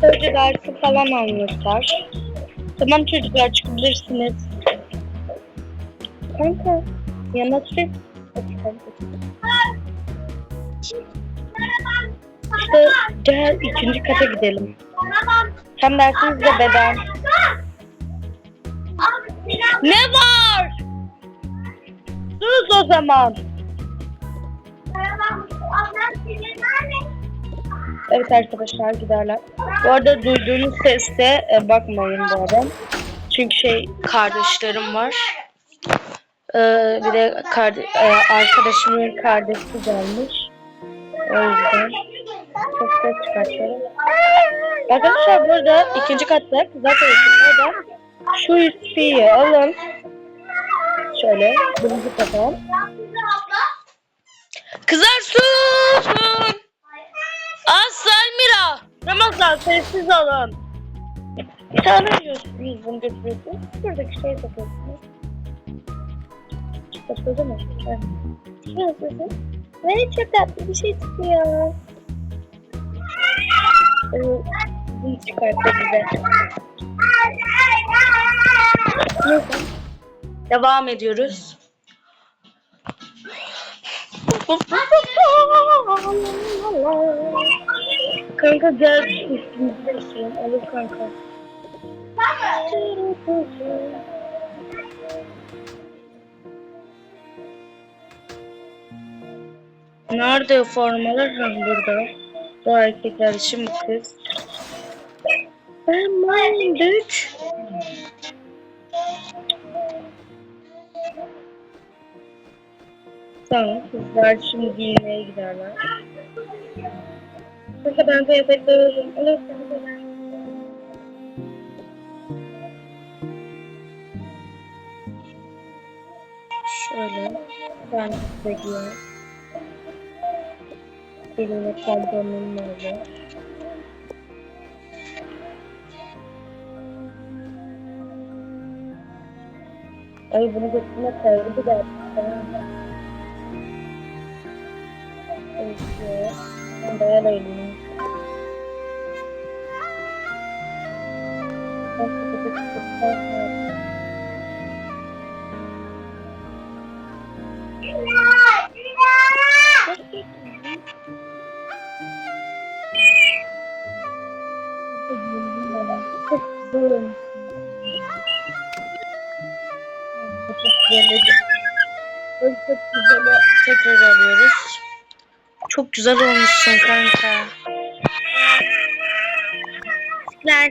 Psikoloji dersi falan almışlar. Tamam çocuklar çıkabilirsiniz. Kanka yana süt. İşte gel ikinci kata gidelim. Hem dersiniz de beden. Ne var? Sus o zaman. Evet arkadaşlar giderler. Bu arada duyduğunuz sese e, bakmayın bu arada. Çünkü şey kardeşlerim var. Ee, bir de karde e, arkadaşımın kardeşi gelmiş. O yüzden çok ses çıkartıyorum. Arkadaşlar burada ikinci katta zaten orada şu üstüyü alın. Şöyle birinci kata. Kızlar susun. Ramazan sessiz olun. Yiyorsunuz bunu götürüyorsunuz. Buradaki şeyi takıyorsunuz. Başka mı? Şurası. Ve çok tatlı bir şey çıkıyor. Ee, Bunu çıkarttı bize. Neyse. Devam ediyoruz. Kanka gel üstümüzde üstüne. Olur kanka. Nerede formalar? Ha, burada. Bu erkekler için bu kız. Ben mandık. Tamam, kızlar şimdi giyinmeye giderler. Kanka ben kıyafetler alırım. Olur kanka. Şöyle. Ben size giyerim. Elimde pantolonum var. Ay bunu götürme tamam mı? Peki. Ben bayağı da elim. Çok güzel. Tekrar alıyoruz. Çok güzel olmuşsun kanka.